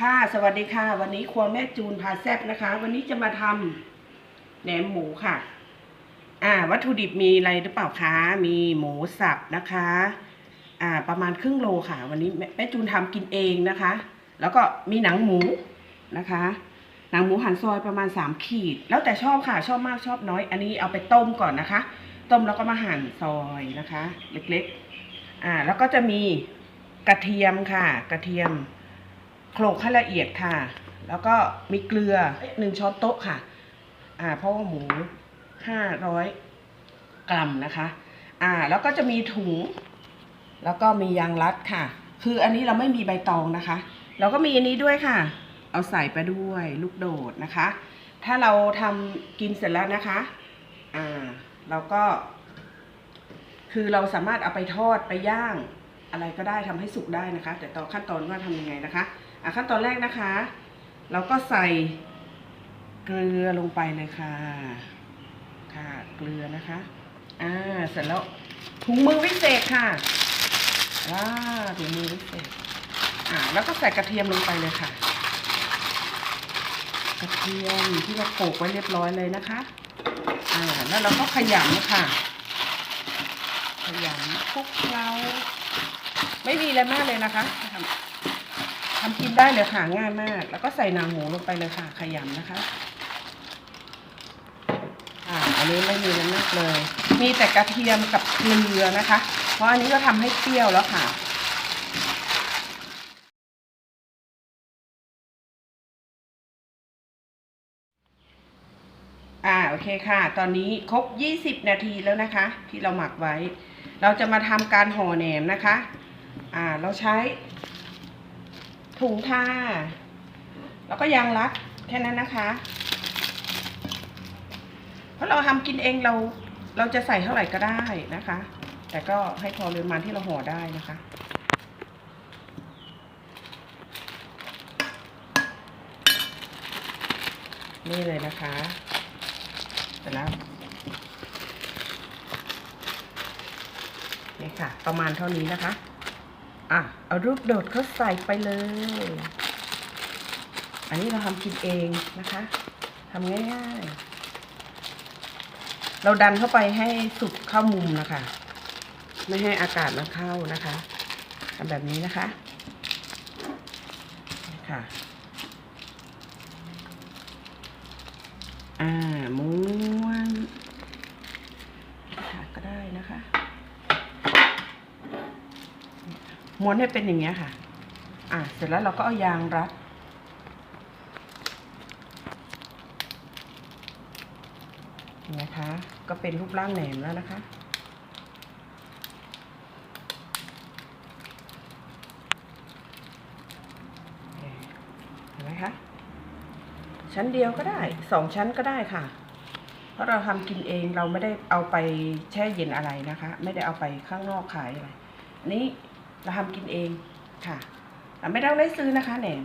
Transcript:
ค่ะสวัสดีค่ะ วันนี้ครัวแม่จูนพาแซบนะคะ วันนี้จะมาทำแหนมหมูค่ะ อ่า วัตถุดิบมีอะไรหรือเปล่าคะมีหมูสับนะคะ อ่า ประมาณครึ่งโลค่ะ วันนี้แม่จูนทำกินเองนะคะ แล้วก็มีหนังหมูนะคะ หนังหมูหั่นซอยประมาณสามขีด แล้วแต่ชอบค่ะชอบมากชอบน้อย อันนี้เอาไปต้มก่อนนะคะ ต้มแล้วก็มาหั่นซอยนะคะ เล็กๆ อ่า แล้วก็จะมีกระเทียมค่ะ กระเทียม โขลกให้ละเอียดค่ะ แล้วก็มีเกลือหนึ่งช้อนโต๊ะค่ะ อ่า เพราะว่าหมูห้าร้อยกรัมนะคะ อ่า แล้วก็จะมีถุง แล้วก็มียางรัดค่ะ คืออันนี้เราไม่มีใบตองนะคะ เราก็มีอันนี้ด้วยค่ะ เอาใส่ไปด้วยลูกโดดนะคะ ถ้าเราทำกินเสร็จแล้วนะคะ อ่า เราก็ คือเราสามารถเอาไปทอดไปย่างอะไรก็ได้ทำให้สุกได้นะคะ แต่ต่อขั้นตอนว่าทำยังไงนะคะ อะขั้นตอนแรกนะคะ เราก็ใส่เกลือลงไปเลยค่ะ ค่ะเกลือนะคะ อ่าเสร็จแล้วถุงมือวิเศษค่ะว้าถุงมือวิเศษ อ่าแล้วก็ใส่กระเทียมลงไปเลยค่ะ กระเทียมที่เราโขลกไว้เรียบร้อยเลยนะคะ อ่าแล้วเราก็ขยำค่ะ ขยำคลุกเคล้าไม่มีอะไรมากเลยนะคะ ทำทำกินได้เลยค่ะง่ายมาก แล้วก็ใส่หนังหมูลงไปเลยค่ะขยำนะคะอ่าอันนี้ไม่มีอะไรมากเลย มีแต่กระเทียมกับเกลือนะคะ เพราะอันนี้ก็ทำให้เปรี้ยวแล้วค่ะอ่าโอเคค่ะ ตอนนี้ครบ 20 นาทีแล้วนะคะ ที่เราหมักไว้ เราจะมาทำการห่อแหนมนะคะ อ่าเราใช้ ถุงท่าแล้วก็ยางรัดแค่นั้นนะคะ เพราะเราทำกินเองเราเราจะใส่เท่าไหร่ก็ได้นะคะ แต่ก็ให้พอปริมาณที่เราห่อได้นะคะนี่เลยนะคะเสร็จแล้วนี่ค่ะ ประมาณเท่านี้นะคะ อะ เอารูปโดดเขาใส่ไปเลย อันนี้เราทำกินเองนะคะทำง่ายๆ เราดันเข้าไปให้สุดเข้ามุมนะคะ ไม่ให้อากาศมันเข้านะคะทำแบบนี้นะคะค่ะอ่าม้วนค่ะก็ได้นะคะ ม้วนให้เป็นอย่างเงี้ยค่ะ อ่าเสร็จแล้วเราก็เอายางรัด นะคะ ก็เป็นรูปร่างแหนมแล้วนะคะ เห็นไหมคะ ชั้นเดียวก็ได้ สองชั้นก็ได้ค่ะ เพราะเราทำกินเองเราไม่ได้เอาไปแช่เย็นอะไรนะคะ ไม่ได้เอาไปข้างนอกขายอะไร นี้ เราทำกินเองค่ะ เราไม่ต้องได้ซื้อนะคะแหนม